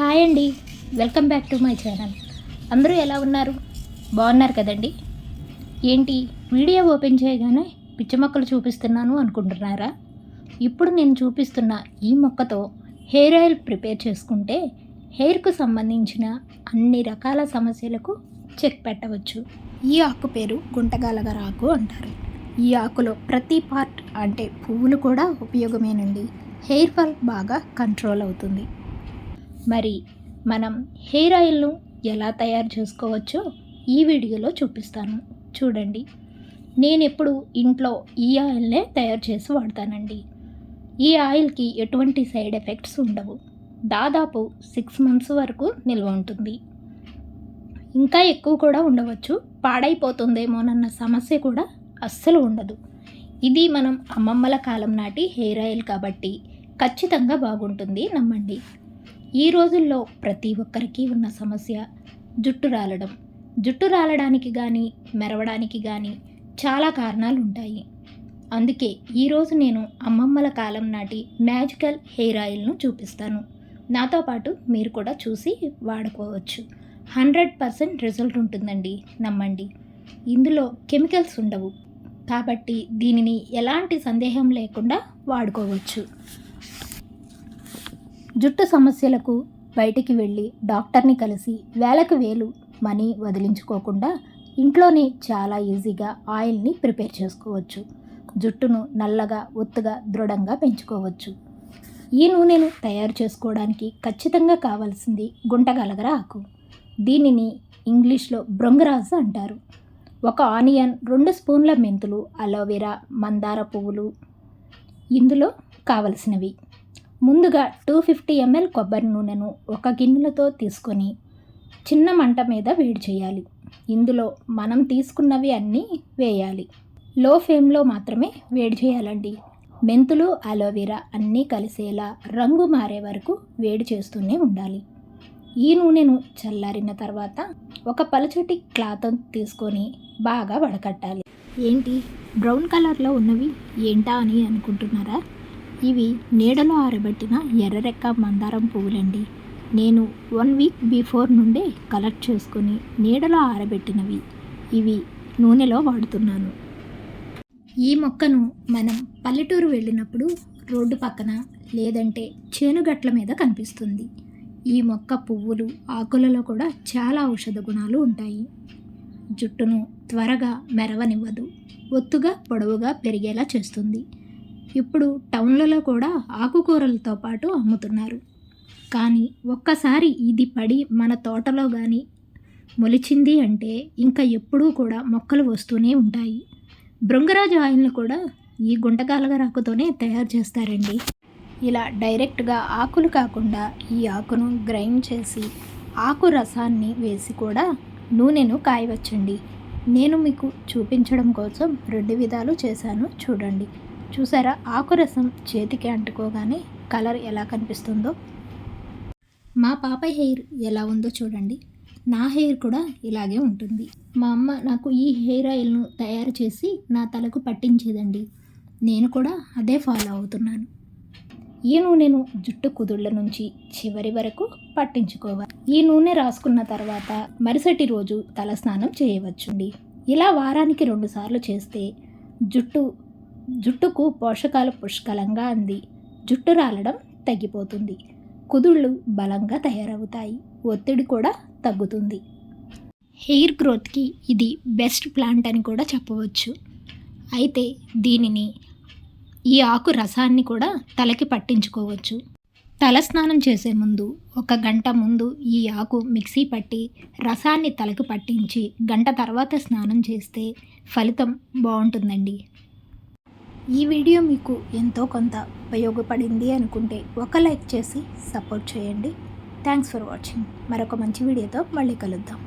Hi అండి. Welcome back to my channel. అందరూ ఎలా ఉన్నారు? బాగున్నారు కదండి. ఏంటి వీడియో ఓపెన్ చేయగానే పిచ్చి మొక్కలు చూపిస్తున్నాను అనుకుంటున్నారా? ఇప్పుడు నేను చూపిస్తున్న ఈ మొక్కతో హెయిర్ ఆయిల్ ప్రిపేర్ చేసుకుంటే హెయిర్కు సంబంధించిన అన్ని రకాల సమస్యలకు చెక్ పెట్టవచ్చు. ఈ ఆకు పేరు గుంటగాలగర ఆకు అంటారు. ఈ ఆకులో ప్రతి పార్ట్ అంటే పువ్వులు కూడా ఉపయోగమేనండి. హెయిర్ ఫాల్ బాగా కంట్రోల్ అవుతుంది. మరి మనం హెయిర్ ఆయిల్ను ఎలా తయారు చేసుకోవచ్చో ఈ వీడియోలో చూపిస్తాను. చూడండి. నేను ఎప్పుడు ఇంట్లో ఈ ఆయిల్నే తయారు చేసి వాడతానండి. ఈ ఆయిల్కి ఎటువంటి సైడ్ ఎఫెక్ట్స్ ఉండవు. దాదాపు సిక్స్ మంత్స్ వరకు నిల్వ ఉంటుంది. ఇంకా ఎక్కువ కూడా ఉండవచ్చు. పాడైపోతుందేమోనన్న సమస్య కూడా అస్సలు ఉండదు. ఇది మనం అమ్మమ్మల కాలం నాటి హెయిర్ ఆయిల్ కాబట్టి ఖచ్చితంగా బాగుంటుంది నమ్మండి. ఈ రోజుల్లో ప్రతి ఒక్కరికి ఉన్న సమస్య జుట్టు రాలడం. జుట్టు రాలడానికి కానీ మెరవడానికి కానీ చాలా కారణాలు ఉంటాయి అందుకే ఈరోజు నేను అమ్మమ్మల కాలం నాటి మ్యాజికల్ హెయిర్ ఆయిల్ను చూపిస్తాను. నాతో పాటు మీరు కూడా చూసి వాడుకోవచ్చు. హండ్రెడ్ పర్సెంట్ రిజల్ట్ ఉంటుందండి. నమ్మండి. ఇందులో కెమికల్స్ ఉండవు. కాబట్టి దీనిని ఎలాంటి సందేహం లేకుండా వాడుకోవచ్చు. జుట్టు సమస్యలకు బయటికి వెళ్ళి డాక్టర్ని కలిసి వేలకు వేలు మనీ వదిలించుకోకుండా ఇంట్లోనే చాలా ఈజీగా ఆయిల్ని ప్రిపేర్ చేసుకోవచ్చు. జుట్టును నల్లగా ఒత్తుగా దృఢంగా పెంచుకోవచ్చు. ఈ నూనెను తయారు చేసుకోవడానికి ఖచ్చితంగా కావాల్సింది గుంటగలగర ఆకు. దీనిని ఇంగ్లీష్లో బ్రొంగరాజు అంటారు. ఒక ఆనియన్ రెండు స్పూన్ల మెంతులు అలోవెరా మందార పువ్వులు ఇందులో కావలసినవి. ముందుగా టూ ఫిఫ్టీ ఎంఎల్ కొబ్బరి నూనెను ఒక గిన్నెలతో తీసుకొని చిన్న మంట మీద వేడి చేయాలి. ఇందులో మనం తీసుకున్నవి అన్నీ వేయాలి. లో ఫ్లేమ్లో మాత్రమే వేడి చేయాలండి. మెంతులు అలోవెరా అన్నీ కలిసేలా రంగు మారే వరకు వేడి చేస్తూనే ఉండాలి. ఈ నూనెను చల్లారిన తర్వాత ఒక పలచటి క్లాత్ తీసుకొని బాగా వడకట్టాలి. ఏంటి? బ్రౌన్ కలర్లో ఉన్నవి ఏంటా అని అనుకుంటున్నారా? ఇవి నీడలో ఆరబెట్టిన ఎర్రరెక్క మందారం పువ్వులండి. నేను వన్ వీక్ బిఫోర్ నుండే కలెక్ట్ చేసుకుని నీడలో ఆరబెట్టినవి. ఇవి నూనెలో వాడుతున్నాను. ఈ మొక్కను మనం పల్లెటూరు వెళ్ళినప్పుడు రోడ్డు పక్కన లేదంటే చేనుగట్ల మీద కనిపిస్తుంది. ఈ మొక్క పువ్వులు ఆకులలో కూడా చాలా ఔషధ గుణాలు ఉంటాయి. జుట్టును త్వరగా మెరవనివ్వదు. ఒత్తుగా పొడవుగా పెరిగేలా చేస్తుంది. ఇప్పుడు టౌన్లలో కూడా ఆకుకూరలతో పాటు అమ్ముతున్నారు. కానీ ఒక్కసారి ఇది పడి మన తోటలో కానీ మొలిచింది అంటే ఇంకా ఎప్పుడూ కూడా మొక్కలు వస్తూనే ఉంటాయి. భృంగరాజు ఆయిల్ని కూడా ఈ గుంటకాలగరాకుతోనే తయారు చేస్తారండి. ఇలా డైరెక్ట్గా ఆకులు కాకుండా ఈ ఆకును గ్రైండ్ చేసి ఆకు రసాన్ని వేసి కూడా నూనెను కాయవచ్చండి. నేను మీకు చూపించడం కోసం రెండు విధాలు చేశాను. చూడండి. చూసారా? ఆకురసం చేతికి అంటుకోగానే కలర్ ఎలా కనిపిస్తుందో? మా పాప హెయిర్ ఎలా ఉందో చూడండి. నా హెయిర్ కూడా ఇలాగే ఉంటుంది. మా అమ్మ నాకు ఈ హెయిర్ ఆయిల్ను తయారు చేసి నా తలకు పట్టించేదండి. నేను కూడా అదే ఫాలో అవుతున్నాను. ఈ నూనెను జుట్టు కుదుళ్ళ నుంచి చివరి వరకు పట్టించుకోవాలి. ఈ నూనె రాసుకున్న తర్వాత మరుసటి రోజు తలస్నానం చేయవచ్చుండి. ఇలా వారానికి రెండుసార్లు చేస్తే జుట్టు జుట్టుకు పోషకాలు పుష్కలంగా అంది. జుట్టు రాలడం తగ్గిపోతుంది. కుదుళ్ళు బలంగా తయారవుతాయి. ఒత్తిడి కూడా తగ్గుతుంది. హెయిర్ గ్రోత్కి ఇది బెస్ట్ ప్లాంట్ అని కూడా చెప్పవచ్చు. అయితే దీనిని ఈ ఆకు రసాన్ని కూడా తలకి పట్టించుకోవచ్చు. తల స్నానం చేసే ముందు ఒక గంట ముందు ఈ ఆకు మిక్సీ పట్టి రసాన్ని తలకు పట్టించి గంట తర్వాత స్నానం చేస్తే ఫలితం బాగుంటుందండి. ఈ వీడియో మీకు ఎంతో కొంత ఉపయోగపడింది అనుకుంటే ఒక లైక్ చేసి సపోర్ట్ చేయండి. థ్యాంక్స్ ఫర్ వాచింగ్ మరొక మంచి వీడియోతో మళ్ళీ కలుద్దాం.